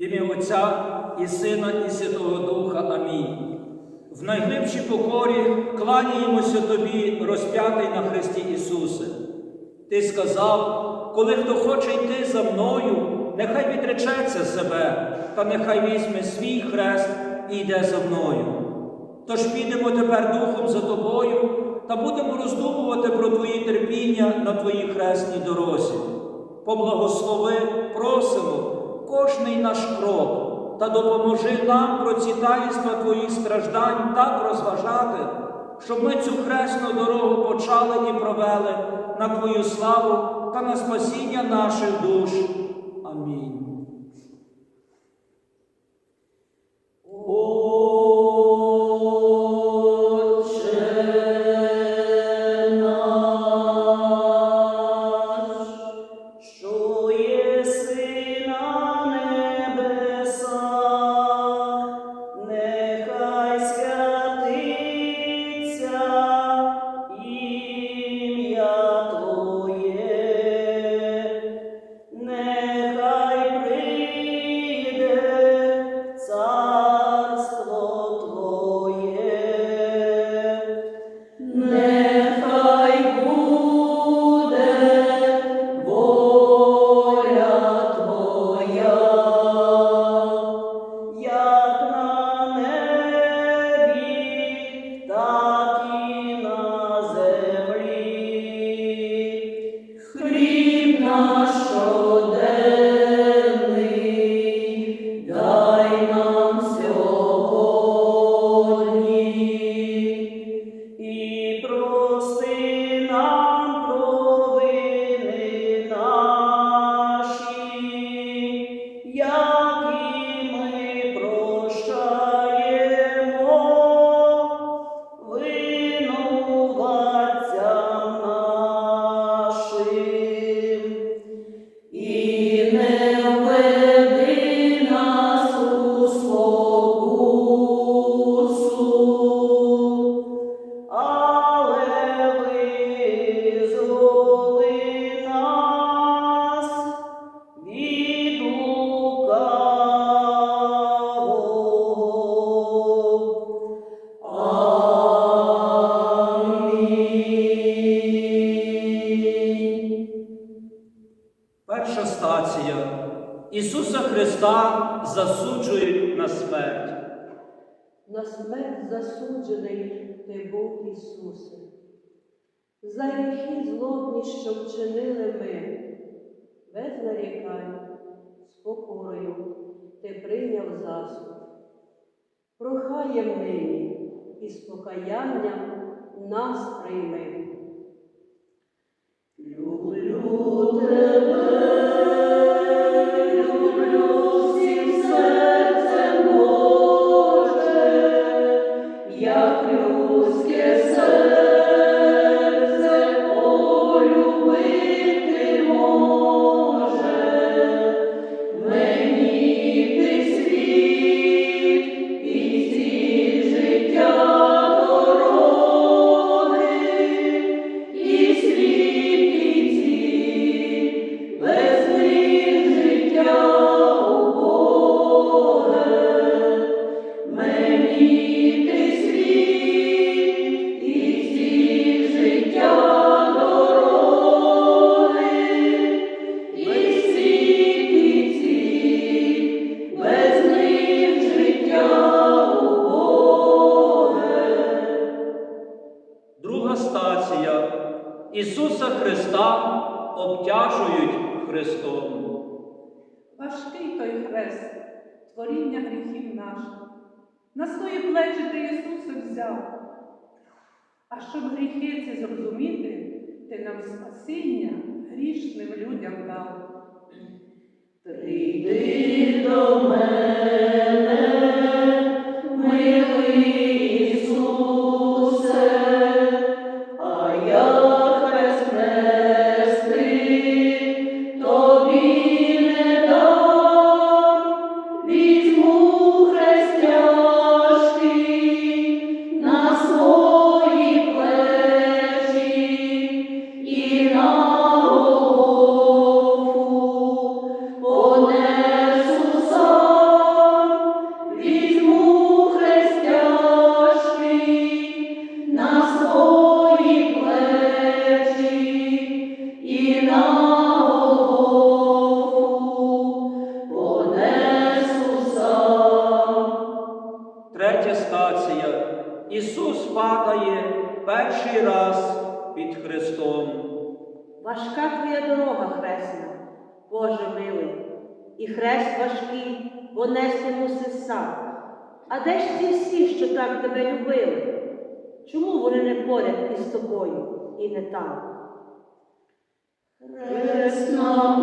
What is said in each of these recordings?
Ім'я Отця і Сина, і Святого Духа. Амінь. В найглибшій покорі кланяємося Тобі, розп'ятий на Христі Ісусе. Ти сказав, коли хто хоче йти за мною, нехай відречеться себе, та нехай візьме свій хрест і йде за мною. Тож підемо тепер духом за тобою та будемо роздумувати про Твої терпіння на Твоїй хресній дорозі. Поблагослови, просимо кожний наш крок та допоможи нам про Твоїх страждань так розважати, щоб ми цю хресну дорогу почали і провели на Твою славу та на спасіння наших душ. Амінь. Христа засуджують на смерть. На смерть засуджений ти був Ісусе. За гріхи злобні, що вчинили ми, без нарікань, з покорою ти прийняв засуд. Прохаєм нині і з покаянням нас прийми. Христа обтяжують Христом. Важкий той хрест, творіння гріхів наших. На свої плечі ти Ісусе взяв. А щоб гріхи ці зрозуміти, ти нам спасіння грішним людям дав. Прийди до мене, під Христом. Важка твоя дорога, хресна, Боже милий, і хрест важкий, бо нести муси сам. А де ж ті всі, що так тебе любили? Чому вони не поряд із тобою і не там? Хрест на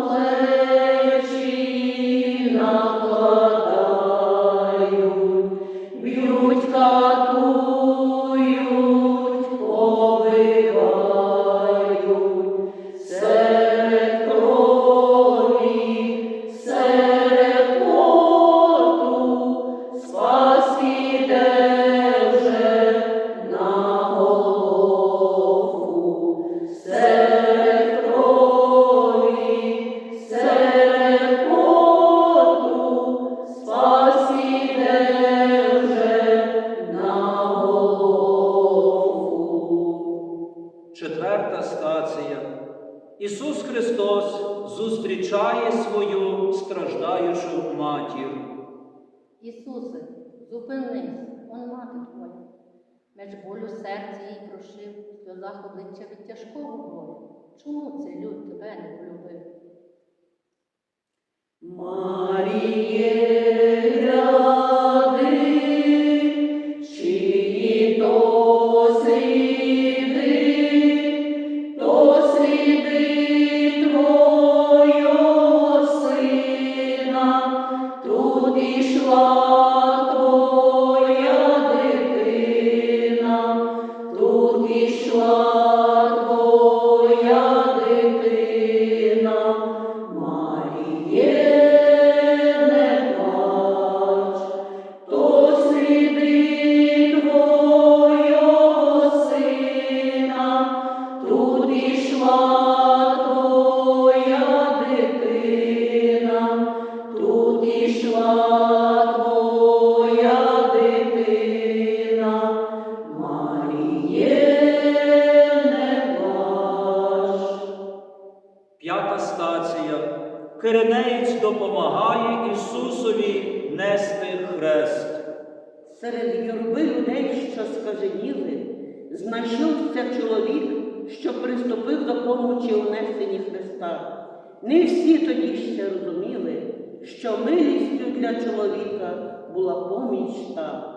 Не всі тоді ще розуміли, що милістю для чоловіка була поміч та.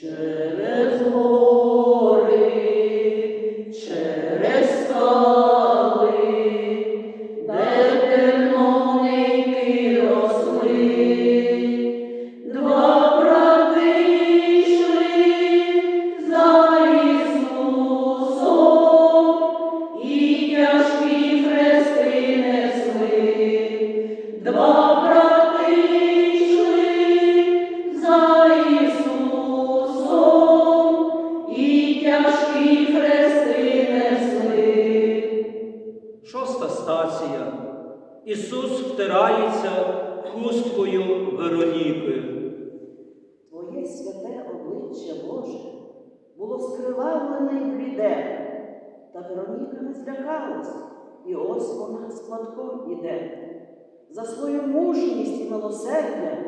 Через скривавлене й та Вероніка не злякалась, і ось вона з платком іде. За свою мужність і милосердя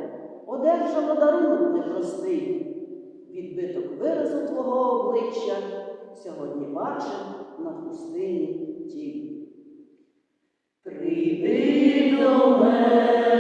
одержала дарунок непростий. Відбиток виразу твого обличчя сьогодні бачив на пустині тінь. Прийди до мене,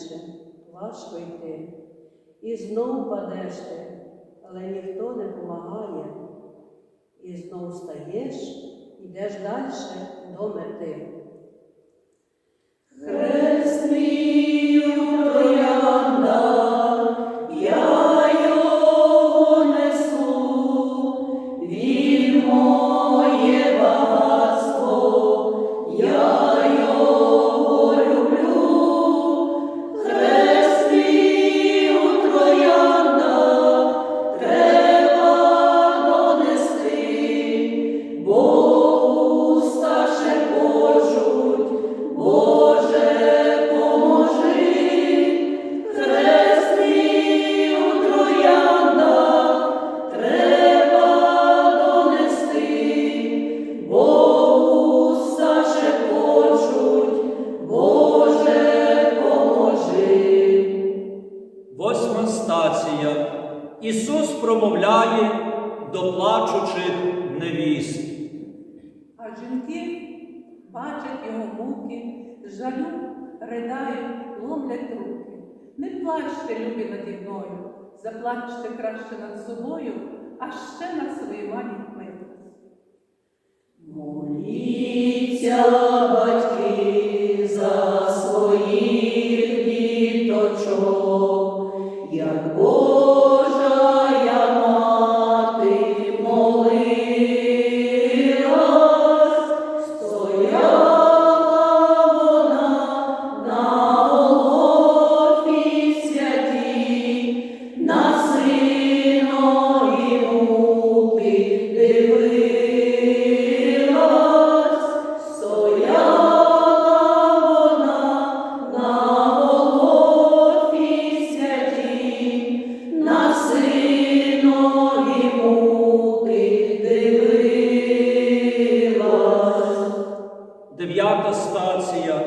менше, важко йти. І знов падеш ти, але ніхто не помагає. І знов стаєш, йдеш далі до мети. перше над собою, а ще над своїми дітьми. Моліться. дев'ята стація.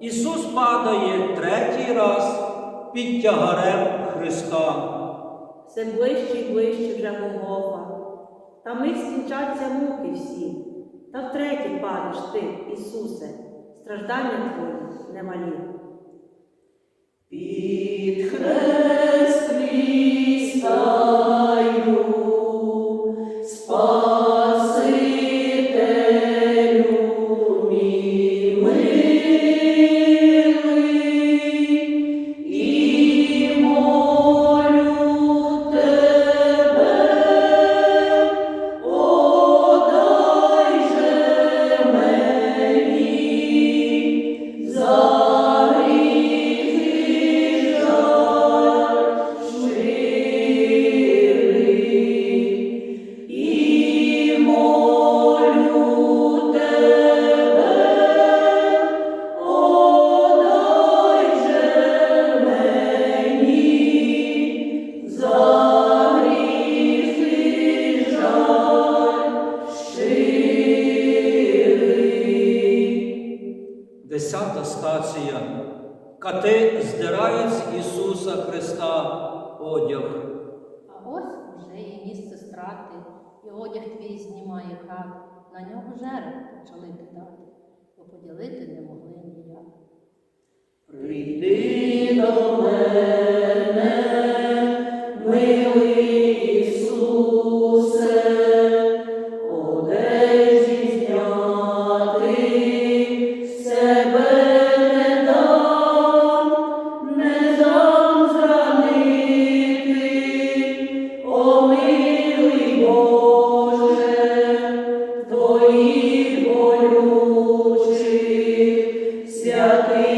Ісус падає третій раз під тягарем Христа. Все ближче і ближче вже Голгофа. Та ми скінчаться муки всі. Та втретє падеш ти, Ісусе, страждання твої немалі. Під хрест Христа Ісуса Христа одяг. А ось вже є місце страти, і одяг твій знімає хат, на нього жертв почали питати, бо поділити не могли ніяк. Прийди до мене. Yeah.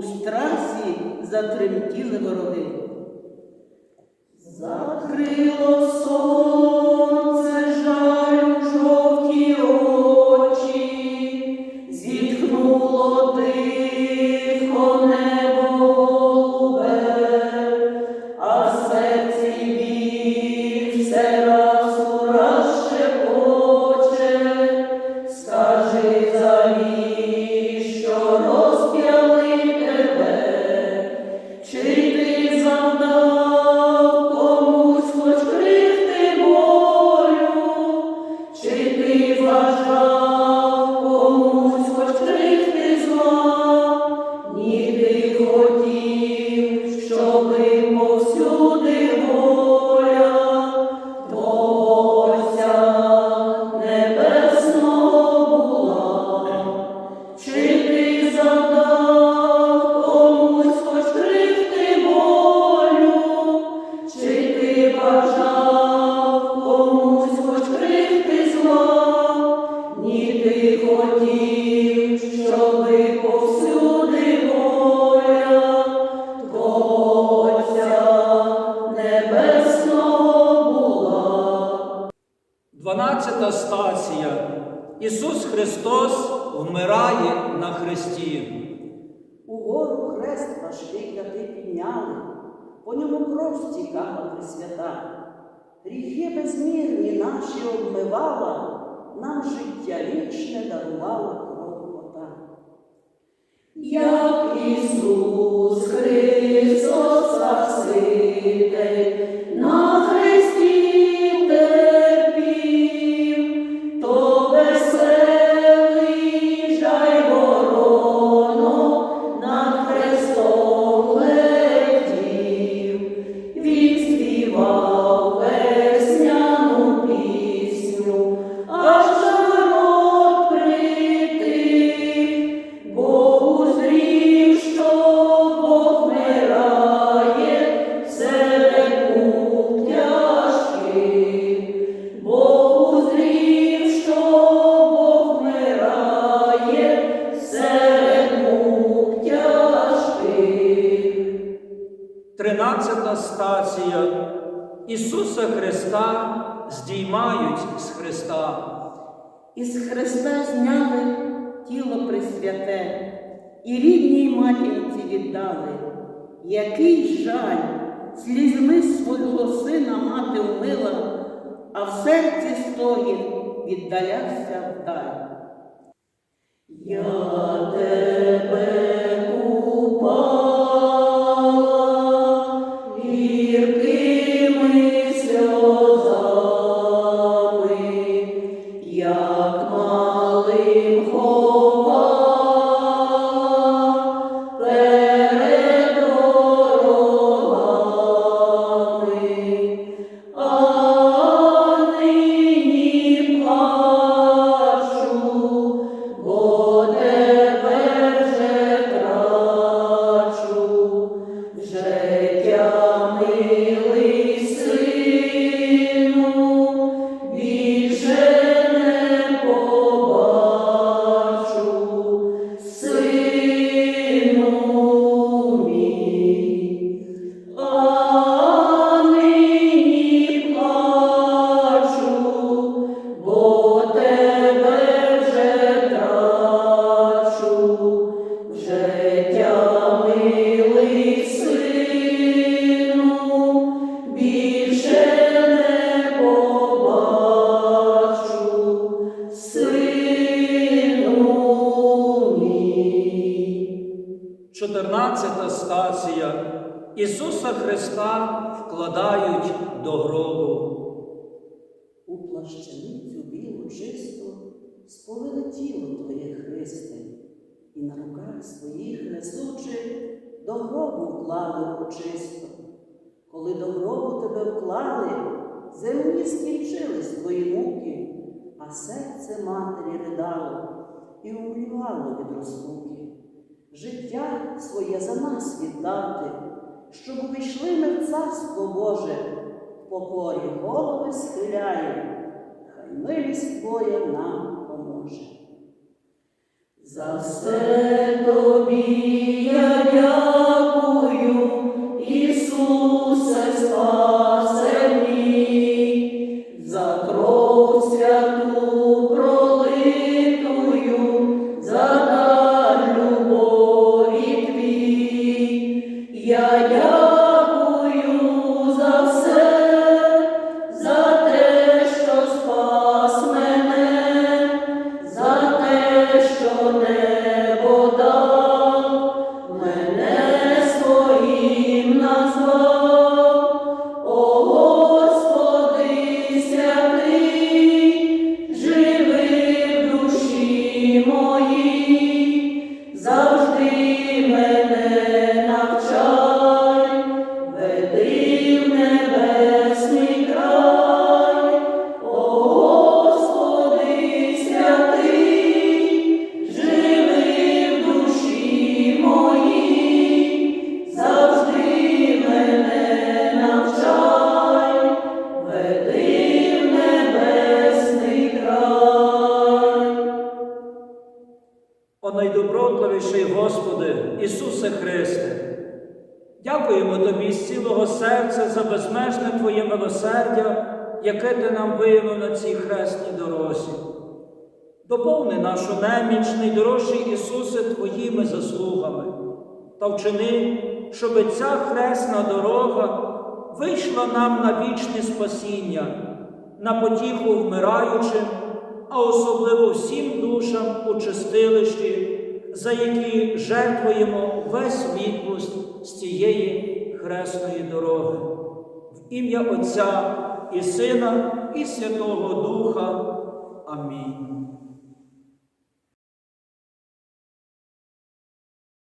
у страсі затремтіли вороги. Закрило вмирає на хресті. Угору хрест важкий ти підняли, по ньому кров стікала Пресвята. Гріхи безмірні наші обмивала, нам життя вічне дарувала кров Ота. А в серці стогін віддалявся вдаль. Я тебе 14 стація Ісуса Христа вкладають до гробу. У плащаницю білу чисту сповили тіло Твоє Христе, і на руках своїх несучи до гробу вклали чисто. Коли до гробу тебе вклали, землі скінчились твої муки, а серце матері ридало і умрівало від розлуки. Життя своє за нас віддати, щоб увійшли ми в царство Боже, в покорі голови схиляємо, хай милість Твоя нам поможе. За все серця за безмежне Твоє милосердя, яке Ти нам виявив на цій хресній дорозі. Доповни нашу неміч, найдорожчий Ісусе, Твоїми заслугами, та вчини, щоб ця хресна дорога вийшла нам на вічне спасіння, на потіху вмираючим, а особливо всім душам у чистилищі, за які жертвуємо весь відпуст з цієї хресної дороги. В ім'я Отця і Сина, і Святого Духа. Амінь.